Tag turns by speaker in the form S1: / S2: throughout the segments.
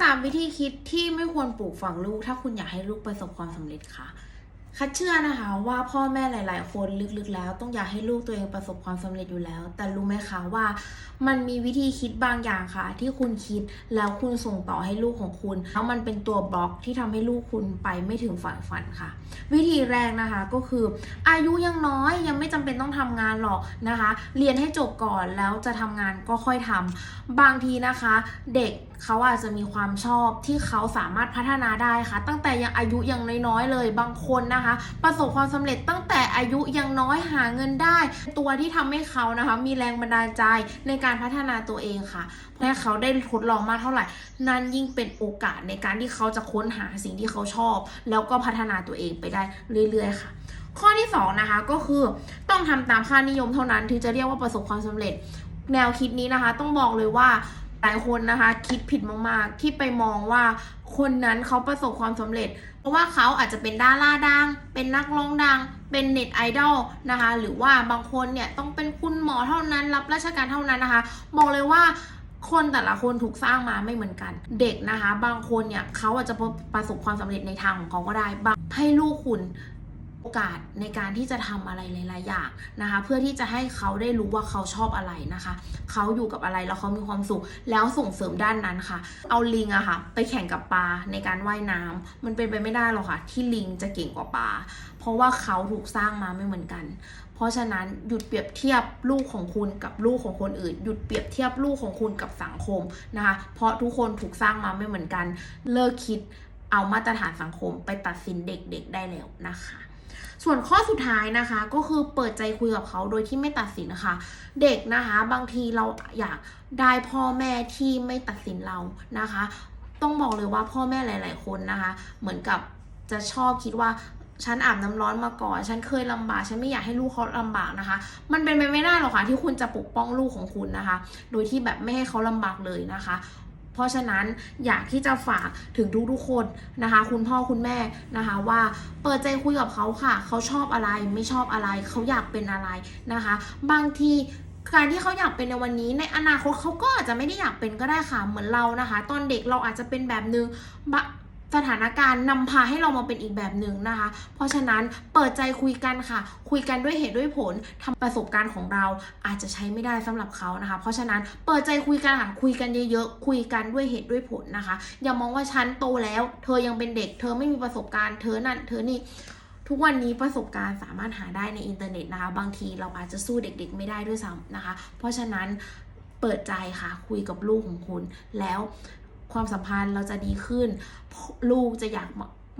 S1: สามวิธีคิดที่ไม่ควรปลูกฝังลูก ถ้าคุณอยากให้ลูกประสบความสำเร็จค่ะ คัดเชื่อนะคะว่าพ่อแม่หลาย ๆ คนลึกๆแล้ว ต้องอยากให้ลูกตัวเองประสบความสำเร็จอยู่แล้ว แต่รู้ไหมคะว่ามันมีวิธีคิดบางอย่างค่ะ ที่คุณคิดแล้วคุณส่งต่อให้ลูกของคุณแล้วมันเป็นตัวบล็อกที่ทำให้ลูกคุณไปไม่ถึงฝันฝันค่ะ วิธีแรกนะคะก็คือ อายุยังน้อยยังไม่จำเป็นต้องทำงานหรอกนะคะ เรียนให้จบก่อนแล้วจะทำงานก็ค่อยทำบางทีนะคะ เด็กเขาอาจจะมีความชอบที่เขาสามารถพัฒนาได้ค่ะ ตั้งแต่ยังอายุยังน้อยๆเลยบางคนนะคะประสบความสำเร็จตั้งแต่อายุยังน้อยหาเงินได้ ตัวที่ทำให้เขานะคะ มีแรงบันดาลใจในการพัฒนาตัวเองค่ะและเขาได้ทดลองมากเท่าไหร่ นั่นยิ่งเป็นโอกาสในการที่เขาจะค้นหาสิ่งที่เขาชอบ แล้วก็พัฒนาตัวเองไปได้เรื่อย ๆ ค่ะข้อที่สองนะคะก็คือต้องทำตามค่านิยมเท่านั้น ถึงจะเรียกว่าประสบความสำเร็จ แนวคิดนี้นะคะ ต้องบอกเลยว่า หลายคนนะคะคิดผิดมากๆ ที่ไปมองว่าคนนั้นเขาประสบความสำเร็จ เพราะว่าเขาอาจจะเป็นดาราดัง เป็นนักร้องดัง เป็นเน็ตไอดอลนะคะหรือว่าบางคนเนี่ยต้องเป็นคุณหมอเท่านั้น รับราชการเท่านั้นนะคะบอกเลยว่าคนแต่ละคนถูกสร้างมาไม่เหมือนกัน เด็กนะคะ บางคนเนี่ยเขาอาจจะประสบความสำเร็จในทางของเขาก็ได้บางให้ลูกคุณ โอกาสในการที่จะทำอะไรหลาย ๆ อย่างนะคะ เพื่อที่จะให้เขาได้รู้ว่าเขาชอบอะไรนะคะ เขาอยู่กับอะไรแล้วเขามีความสุข แล้วส่งเสริมด้านนั้นค่ะ เอาลิงอะค่ะ ไปแข่งกับปลาในการว่ายน้ำมันเป็นไปไม่ได้หรอกค่ะ ที่ลิงจะเก่งกว่าปลาเพราะว่าเขาถูกสร้างมาไม่เหมือนกัน เพราะฉะนั้นหยุดเปรียบเทียบลูกของคุณกับลูกของคนอื่น หยุดเปรียบเทียบลูกของคุณกับสังคมนะคะ เพราะทุกคนถูกสร้างมาไม่เหมือนกัน เลิกคิดเอามาตรฐานสังคมไปตัดสินเด็ก ๆ ได้แล้วนะคะ ส่วนข้อสุดท้ายนะคะก็คือเปิดใจคุยกับเขาโดยที่ไม่ตัดสินนะคะ เด็กนะคะบางทีเราอยากได้พ่อแม่ที่ไม่ตัดสินเรานะคะ ต้องบอกเลยว่าพ่อแม่หลาย ๆ คนนะคะ เหมือนกับจะชอบคิดว่าฉันอาบน้ำร้อนมาก่อน ฉันเคยลำบาก ฉันไม่อยากให้ลูกเขาลำบากนะคะ มันเป็นไปไม่ได้หรอกค่ะที่คุณจะปกป้องลูกของคุณนะคะ โดยที่แบบไม่ให้เขาลำบากเลยนะคะ เพราะฉะนั้นอยากที่จะฝากถึงทุกๆคนนะคะ คุณพ่อคุณแม่นะคะว่าเปิดใจคุยกับเขาค่ะ เขาชอบอะไรไม่ชอบอะไรเขาอยากเป็นอะไรนะคะ บางทีการที่เขาอยากเป็นในวันนี้ในอนาคตเขาก็อาจจะไม่ได้อยากเป็นก็ได้ค่ะเหมือนเรานะคะ ตอนเด็กเราอาจจะเป็นแบบนึงบะ สถานการณ์นำพาให้เรามาเป็นอีกแบบหนึ่งนะคะ เพราะฉะนั้นเปิดใจคุยกันค่ะ คุยกันด้วยเหตุด้วยผลทำประสบการณ์ของเราอาจจะใช้ไม่ได้สำหรับเขานะคะ เพราะฉะนั้นเปิดใจคุยกันค่ะคุยกันเยอะๆคุยกันด้วยเหตุด้วยผลนะคะ อย่ามองว่าฉันโตแล้ว เธอยังเป็นเด็ก เธอไม่มีประสบการณ์เธอนั่น เธอนี่ทุกวันนี้ประสบการณ์สามารถหาได้ในอินเทอร์เน็ตนะคะ บางทีเราอาจจะสู้เด็กๆ ไม่ได้ด้วยซ้ำนะคะ เพราะฉะนั้นเปิดใจค่ะคุยกับลูกของคุณ แล้ว ความสัมพันธ์เราจะดีขึ้น ลูกจะอยาก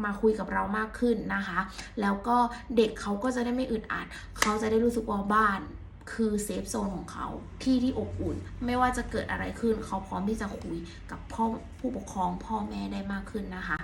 S1: มาคุยกับเรามากขึ้นนะคะ แล้วก็เด็กเขาก็จะได้ไม่อึดอัด เขาจะได้รู้สึกว่าบ้านคือเซฟโซนของเขาที่ที่อบอุ่น ไม่ว่าจะเกิดอะไรขึ้น เขาพร้อมที่จะคุยกับพ่อผู้ปกครองพ่อแม่ได้มากขึ้นนะคะ